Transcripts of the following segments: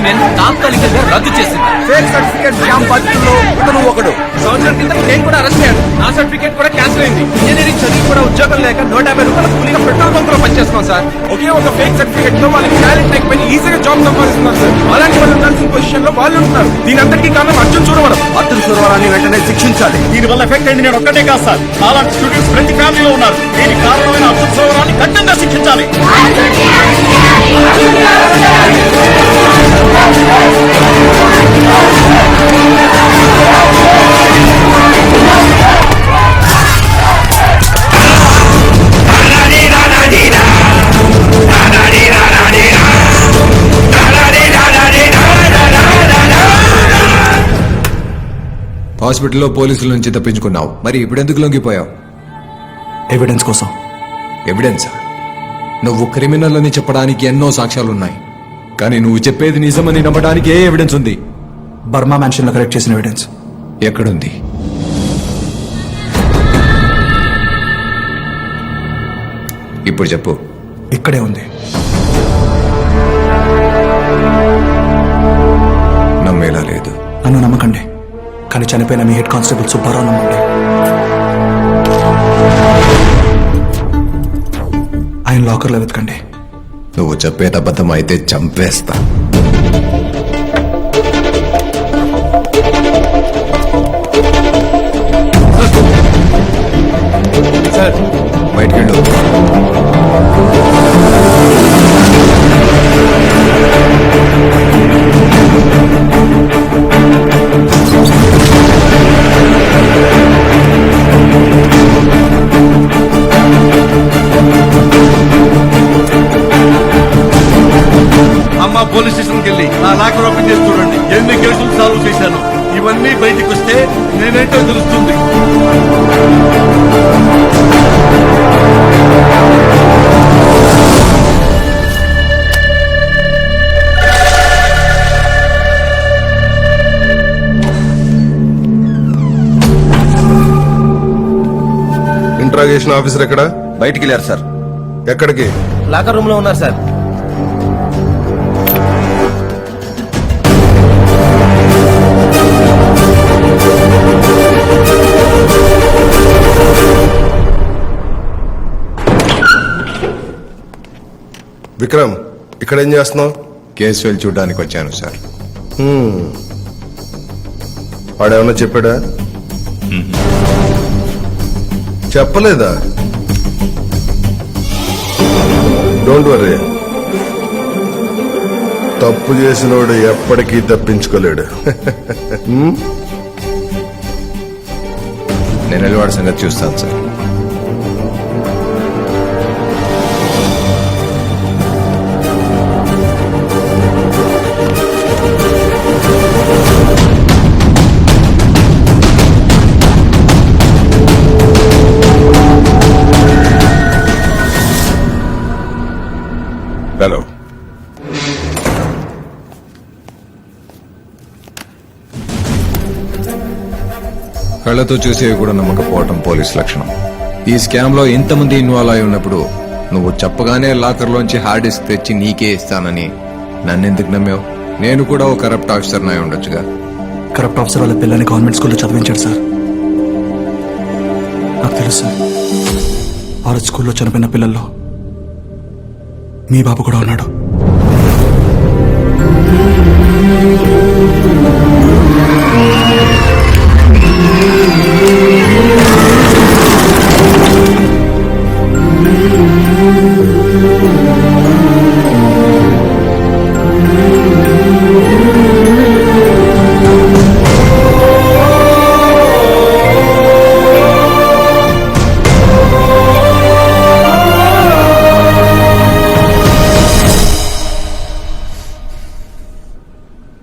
Union తాత్కాలికంగా రద్దు చేసింది. ఫేక్ సర్టిఫికేట్ స్కామ్ బాధితుల్లో ఇతను ఒకడు. సంవత్సరం క్రితం నేను కూడా అరెస్ట్ అయ్యాను. నా సర్టిఫికేట్ కూడా క్యాన్సిల్ అయింది. ఇంజనీరింగ్ చదివి కూడా ఉద్యోగం లేక నూట యాభై రూపాయల కూలీగా పెట్రోల్ బంక్లో పనిచేస్తున్నాం సార్. ఒకే ఒక ఫేక్ సర్టిఫికేట్తో వాళ్ళకి టాలెంట్ లేకపోయి ఈజీగా జాబ్ సంపాదిస్తున్నారు సార్. అలాంటి వాళ్ళు ఉండాల్సిన పొజిషన్లో వాళ్ళు ఉంటున్నారు. దీని అంతటికీ కారణం అర్జున్ చూడవడం అతను సురవరాన్ని వెంటనే శిక్షించాలి. దీని వల్ల ఎఫెక్ట్ అయింది నేను ఒక్కటే కాదు సార్. అలాంటి స్టూడెంట్స్ ప్రతి ఫ్యామిలీలో ఉన్నారు. దీనికి కారణమైన అబ్దుల్ సౌరాన్ని కఠినంగా శిక్షించాలి. హాస్పిటల్లో పోలీసుల నుంచి తప్పించుకున్నావు. మరి ఇప్పుడెందుకు లొంగిపోయావు? ఎవిడెన్స్ కోసం. ఎవిడెన్సా నువ్వు క్రిమినల్ అని చెప్పడానికి ఎన్నో సాక్ష్యాలున్నాయి. కానీ నువ్వు చెప్పేది నిజమని నమ్మడానికి ఏ ఎవిడెన్స్ ఉంది? బర్మా మ్యాన్షన్లో కలెక్ట్ చేసిన ఎవిడెన్స్ ఎక్కడుంది? ఇప్పుడు చెప్పు. ఇక్కడే ఉంది. నమ్మేలా లేదు. నన్ను నమ్మకండి. కానీ చనిపోయిన మీ హెడ్ కానిస్టేబుల్ సుబ్బారావు నమ్మండి. ఆయన లాకర్లో వెతకండి. నువ్వు చెప్పేది అబద్ధం అయితే చంపేస్తా. సార్. బయటికెళ్ళు నా లాకర్ ఓపెన్ చేసి చూడండి. ఎన్ని కేసులు సాల్వ్ చేశాను? ఇవన్నీ బయటికి వస్తే నేనేంటో తెలుస్తుంది. ఇంట్రాగేషన్ ఆఫీసర్ ఎక్కడ? బయటికి వెళ్ళారు సార్. ఎక్కడికి? లాకర్ రూమ్లో ఉన్నారు సార్. విక్రమ్ ఇక్కడ ఏం చేస్తున్నావు? కేసు వెళ్ళి చూడడానికి వచ్చాను సార్. వాడేమన్నా చెప్పాడా? చెప్పలేదా? డోంట్ వరీ తప్పు చేసినోడు ఎప్పటికీ తప్పించుకోలేడు. నేను వెళ్ళి వాడి సంగతి చూస్తాను సార్. కళ్ళతో చూసేవి కూడా నమ్మకపోవటం పోలీస్ లక్షణం. ఈ స్కామ్లో ఇంతమంది ఇన్వాల్వ్ అయి ఉన్నప్పుడు నువ్వు చెప్పగానే లాకర్లోంచి హార్డ్ డిస్క్ తెచ్చి నీకే ఇస్తానని నన్నెందుకు నమ్మావు? నేను కూడా ఓ కరప్ట్ ఆఫీసర్ అయి ఉండొచ్చుగా. కరప్ట్ ఆఫీసర్ వాళ్ళ పిల్లని గవర్నమెంట్ స్కూల్లో చదివించాడు సార్. నాకు తెలుసు సార్. భారత్ స్కూల్లో చనిపోయిన పిల్లల్లో మీ బాబు కూడా ఉన్నాడు.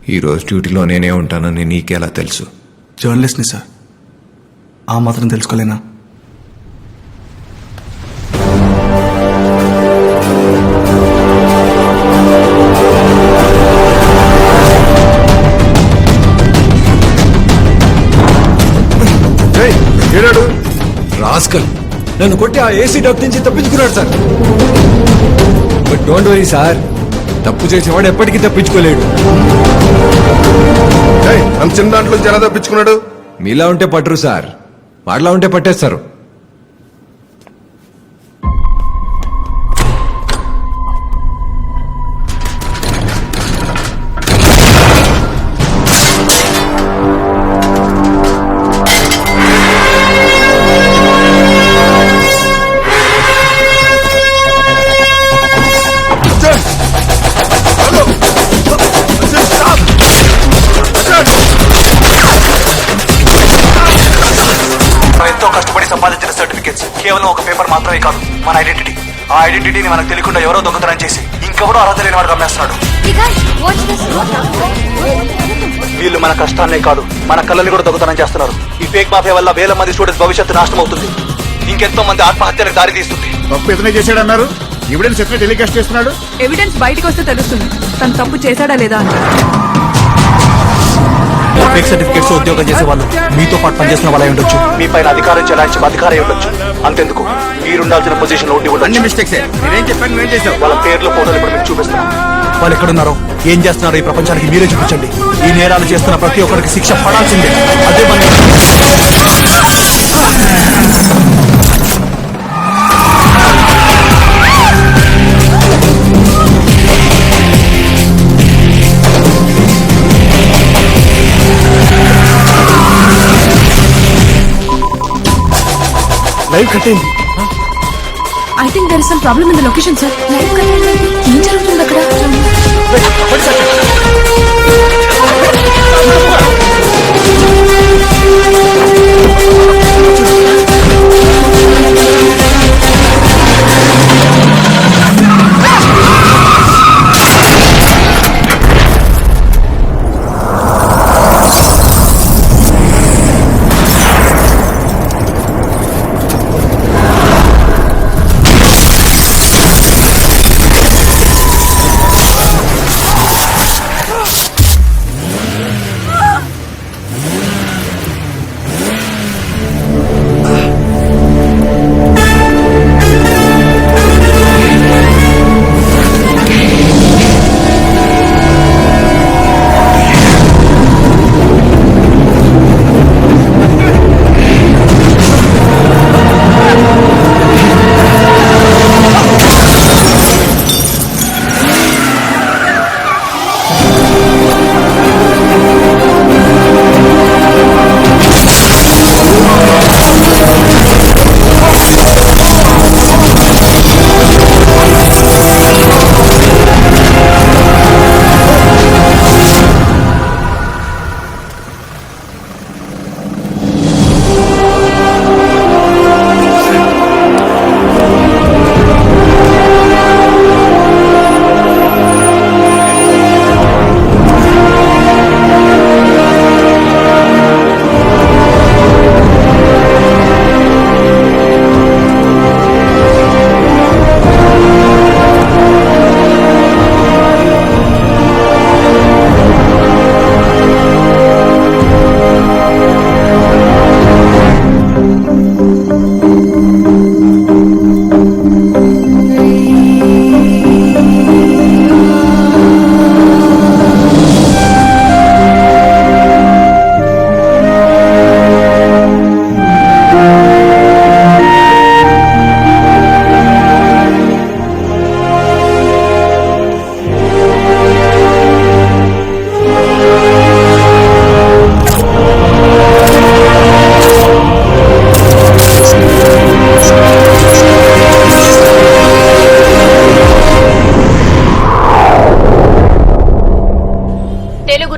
ఈరోజు డ్యూటీలో నేనే ఉంటానని నీకెలా తెలుసు? జర్నలిస్ట్ని సార్. ఆ మాత్రం తెలుసుకోలేనా? రాస్కల్ నన్ను కొట్టి ఆ ఏసీ డబ్ నుంచి తప్పించుకున్నాడు sir. But don't worry sir. తప్పు చేసేవాడు ఎప్పటికీ తప్పించుకోలేడు. చిన్న దాంట్లో ఎలా తప్పించుకున్నాడు? మీలా ఉంటే పట్టరు సార్. వాళ్ళ ఉంటే పట్టేస్తారు. మాత్రమే కాదు. మన ఐడెంటిటీ ఆ ఐడెంటిటీని మనకు తెలియకుండా ఎవరో దొంగతనం చేసి ఇంకెవరో అర్హత లేని వాడు this. వీళ్ళు మన కష్టాన్నే కాదు మన కళ్ళని కూడా దొంగతనం చేస్తున్నారు. ఈ ఫేక్ మాఫియా వల్ల వేల మంది స్టూడెంట్స్ భవిష్యత్తు నాశనం అవుతుంది ఇంకెంతో మంది ఆత్మహత్యలకు దారి తీస్తుంది తప్పు ఇతనే చేశాడన్నారు. ఎవిడెన్స్ ఎట్లా టెలికాస్ట్ చేస్తున్నాడు? ఎవిడెన్స్ బయటకు వస్తే తెలుస్తుంది. తను తప్పు చేశాడా లేదా అని. ఫేక్ సర్టిఫికేట్స్ ఉద్యోగం చేసే వాళ్ళు మీతో పాటు పనిచేస్తున్న వాళ్ళై ఉండొచ్చు. మీ పైన అధికారం చెలాయించే అధికారం ఉండొచ్చు. అంతెందుకు? మీరుండాల్సిన పొజిషన్లో ఉండి అన్ని మిస్టేక్సే నేనేం చెప్పాను వాళ్ళ పేర్లు ఫోటోలు ఇప్పుడు మీకు చూపిస్తున్నాం వాళ్ళు ఎక్కడున్నారో ఏం చేస్తున్నారో ఈ ప్రపంచానికి మీరే చూపించండి. ఈ నేరాలు చేస్తున్న ప్రతి ఒక్కరికి శిక్ష పడాల్సిందే. అదే మన live కట్టేయండి I think there is some problem in the location sir light జరుగుతుంది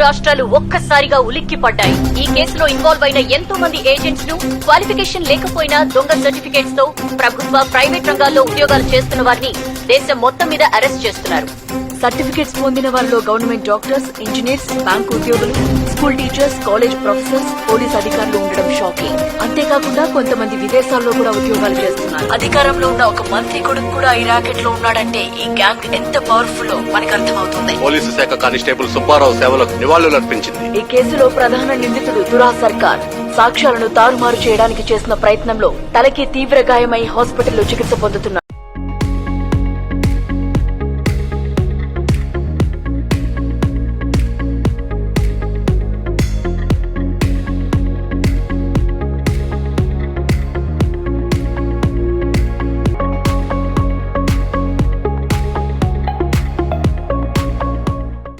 రాష్ట్రాలు ఒక్కసారిగా ఉలిక్కిపడ్డాయి ఈ కేసులో ఇన్వాల్వ్ అయిన ఎంతో మంది ఏజెంట్స్ను క్వాలిఫికేషన్ లేకపోయినా దొంగ సర్టిఫికేట్స్తో ప్రభుత్వ ప్రైవేట్ రంగాల్లో ఉద్యోగాలు చేస్తున్న వారిని దేశం మొత్తం మీద అరెస్ట్ చేస్తున్నారు. సర్టిఫికేట్స్ పొందిన వారిలో గవర్నమెంట్ డాక్టర్స్ ఇంజనీర్స్ బ్యాంకు ఉద్యోగులు school teachers college professors police అధికారులు ఉండడం షాకింగ్. అంతేకాకుండా కొంతమంది విదేశాల్లో కూడా ఉద్యోగాలు చేస్తున్నారు. అధికారంలో ఉన్న ఒక మంత్రి కొడుకు కూడా ఈ రాకెట్లో ఉన్నాడంటే ఈ గ్యాంగ్ ఎంత పవర్ఫుల్ మనకు అర్థమవుతుంది. పోలీసు శాఖ కానిస్టేబుల్ సుబ్బారావు సేవలకు నివాళులర్పించింది ఈ కేసులో ప్రధాన నిందితుడు దురా సర్కార్. సాక్ష్యాలను తారుమారు చేయడానికి చేసిన ప్రయత్నంలో తలకి తీవ్ర గాయమై హాస్పిటల్లో చికిత్స పొందుతున్నారు.